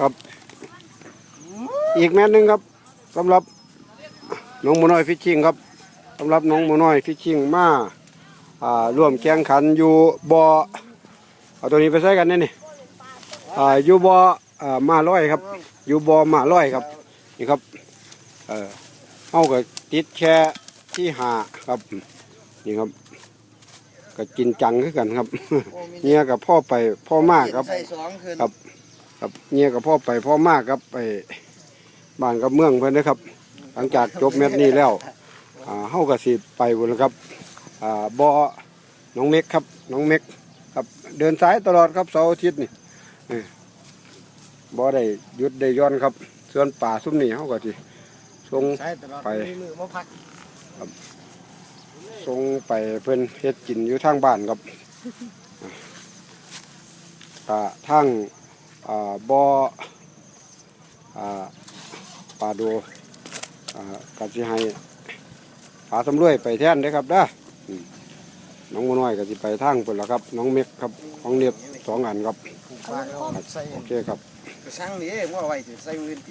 ครับ อีกแม่นหนึงครับสำหรับน้องหมูน้อยฟิชชิงครับสำหรับน้องหมูน้อยฟิชชิงมาอ่าร่วมแข่งขันอยู่บ่อเอาตัวนี้ไปใช้กันนี่นี่อ่าอยู่บ่ออ่ามาร้อยครับ อยู่บ่อมาร้อยครับนี่ครับเออเอาก็ติดแค่ที่หาครับนี่ครับก็กินจังคือกันครับเงียกับพ่อไปพ่อมากครับ ใส่สองคืนครับ ครับเงียกับพ่อไปพ่อมากครับไปบ้านกับเมืองเพิ่นนะครับ หลังจากจบแมตช์นี้แล้วอ่าเฮ้าก็สิไปพุ่นแล้วครับอ่าบ่อน้องเม็กครับน้องเม็กครับเดินสายตลอดครับเสาร์อาทิตย์นี่เออบ่ได้ยุดได้ย้อนครับ ส่วนป่าซุ้มนี่เฮ้าก็สิส่งใช้ตลอดไปมีมือมาพักส่งไปเพิ่อนเฮ็ดกินอยู่ทางบ้านครับอ่าทาง บ่ออ่าปลาโดอ่าก็สิให้ปลาสำรวยไปแทนเด้อครับเด้ออืมน้องมน้อยก็สิไปทางเพิ่นล่ะครับ น้องเม็กครับของเนียบสองอันครับผูกปากเอาใส่โอเคครับ กระชังนี่ว่าไว้สิใส่มือติ